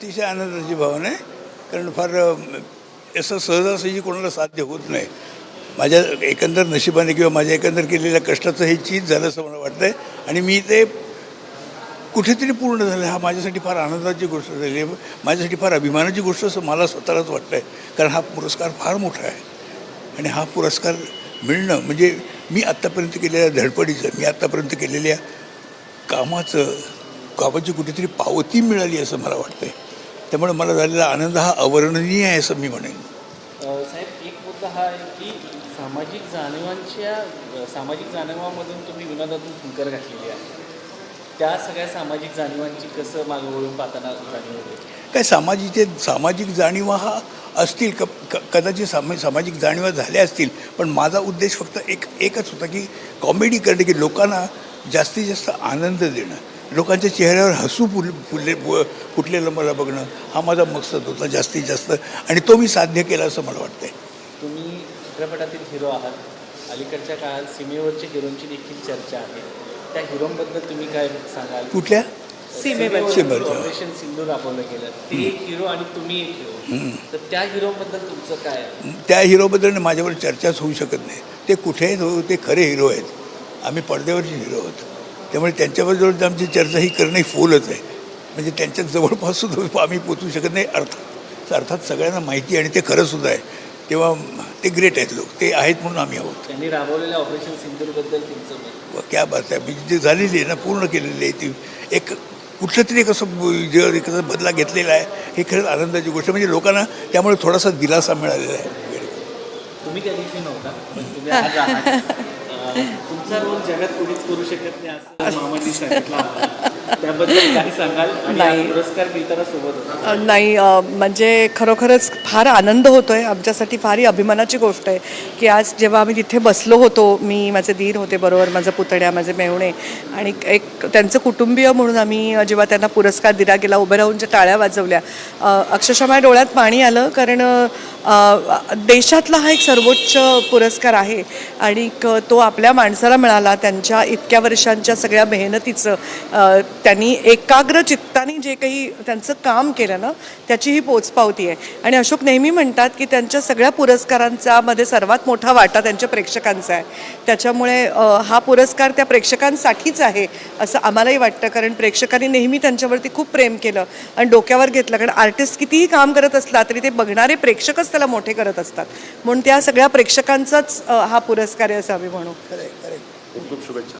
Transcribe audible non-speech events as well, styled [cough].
अतिशय आनंदाची भावना आहे. कारण फार असं सहजासहजी कोणाला साध्य होत नाही. माझ्या एकंदर नशिबाने किंवा माझ्या एकंदर केलेल्या कष्टाचं हे चीज झालं असं मला वाटतंय. आणि मी ते कुठेतरी पूर्ण झालं. हा माझ्यासाठी फार आनंदाची गोष्ट झाली. आहे माझ्यासाठी फार अभिमानाची गोष्ट असं मला स्वतःलाच वाटतं आहे कारण हा पुरस्कार फार मोठा आहे. आणि हा पुरस्कार मिळणं म्हणजे मी आत्तापर्यंत केलेल्या धडपडीचं मी आत्तापर्यंत केलेल्या कामाचं कामाची कुठेतरी पावती मिळाली असं मला वाटतं आहे त्यामुळे मला झालेला आनंद हा अवर्णनीय आहे असं मी म्हणेन. साहेब एक मुद्दा हा आहे की सामाजिक जाणीवांच्या सामाजिक जाणीवामधून तुम्ही विनोदातून फुंकर घातलेली आहे. त्या सगळ्या सामाजिक जाणीवांची कसं मागं वळून पाहताना जाणीव होते? काय सामाजिक सामाजिक जाणीवा हा असतील क- कदाचित सामा सामाजिक जाणीवा झाल्या असतील पण माझा उद्देश फक्त एक एकच होता की कॉमेडी करणे की लोकांना जास्तीत जास्त आनंद देणं. लोकांच्या चेहऱ्यावर हसू फुल फुलले फु- फुटलेलं मला बघणं हा माझा मकसद होता जास्तीत जास्त. आणि तो मी साध्य केला असं मला वाटतंय. तुम्ही चित्रपटातील हिरो आहात. अलीकडच्या काळात सीमेवरच्या हिरोंची देखील चर्चा आहे. त्या हिरोंबद्दल तुम्ही काय सांगाल? कुठल्या? सीमेवर. सीमेवरच्या. ऑपरेशन सिंधू राबवलं गेलं. ते एक हिरो आणि तुम्ही एक हिरो. तर त्या हिरोबद्दल तुमचं काय? त्या हिरोबद्दल माझ्यावर चर्चाच होऊ शकत नाही. ते कुठे आहेत हो ते खरे हिरो आहेत. आम्ही पडद्यावरचे हिरो आहोत. त्यामुळे त्यांच्याबद्दल आमची चर्चा ही करणं ही फोलच आहे. म्हणजे त्यांच्या जवळपास सुद्धा आम्ही पोचू शकत नाही अर्थात अर्थात सगळ्यांना माहिती आहे आणि ते खरंसुद्धा आहे. तेव्हा ते ग्रेट आहेत लोक ते आहेत म्हणून आम्ही आहोत. त्यांनी राबवलेल्या ऑपरेशन सिंधूरबद्दल तुमचं क्या बात आहे म्हणजे जी झालेली आहे ना पूर्ण केलेली आहे ती. एक कुठलं तरी एक असं ब- जे एक असा बदला घेतलेला आहे हे खरंच आनंदाची गोष्ट म्हणजे लोकांना त्यामुळे थोडासा दिलासा मिळालेला आहे. तुम्ही त्या दिवशी नव्हता [laughs] तुमचा रोल जगात कोणीच करू शकत नाही असं मामांनी सांगितलं आम्हाला. त्याबद्दल काही सांगाल आणि नाही. पुरस्कार मिळताना सोबत होता अ, नाही अ, म्हणजे खरोखरच फार आनंद होतो आहे आमच्यासाठी फारही अभिमानाची गोष्ट आहे की आज जेव्हा आम्ही तिथे बसलो होतो मी माझे दीर होते बरोबर माझं पुतण्या माझे मेहुणे आणि एक त्यांचं कुटुंबीय म्हणून आम्ही जेव्हा त्यांना पुरस्कार दिला गेला उभे राहून ज्या टाळ्या वाजवल्या अक्षरशः माझ्या डोळ्यात पाणी आलं कारण देशातला हा एक सर्वोच्च पुरस्कार आहे आणि तो आपल्या माणसाला मिळाला त्यांच्या इतक्या वर्षांच्या सगळ्या मेहनतीचं. त्यांनी एकाग्र चित्ताने जे काही त्यांचं काम केलं ना त्याची ही पोचपावती आहे. आणि अशोक नेहमी म्हणतात की त्यांच्या सगळ्या पुरस्कारांचा मध्ये सर्वात मोठा वाटा त्यांच्या प्रेक्षकांचा आहे. त्याच्यामुळे हा पुरस्कार त्या प्रेक्षकांसाठीच आहे असं आम्हालाही वाटतं. कारण प्रेक्षकांनी नेहमी त्यांच्यावरती खूप प्रेम केलं आणि डोक्यावर घेतलं. कारण आर्टिस्ट कितीही काम करत असला तरी ते बघणारे प्रेक्षकच त्याला मोठे करत असतात. म्हणून त्या सगळ्या प्रेक्षकांचाच हा पुरस्कार आहे असं म्हणू. आहे खूप खूप शुभेच्छा.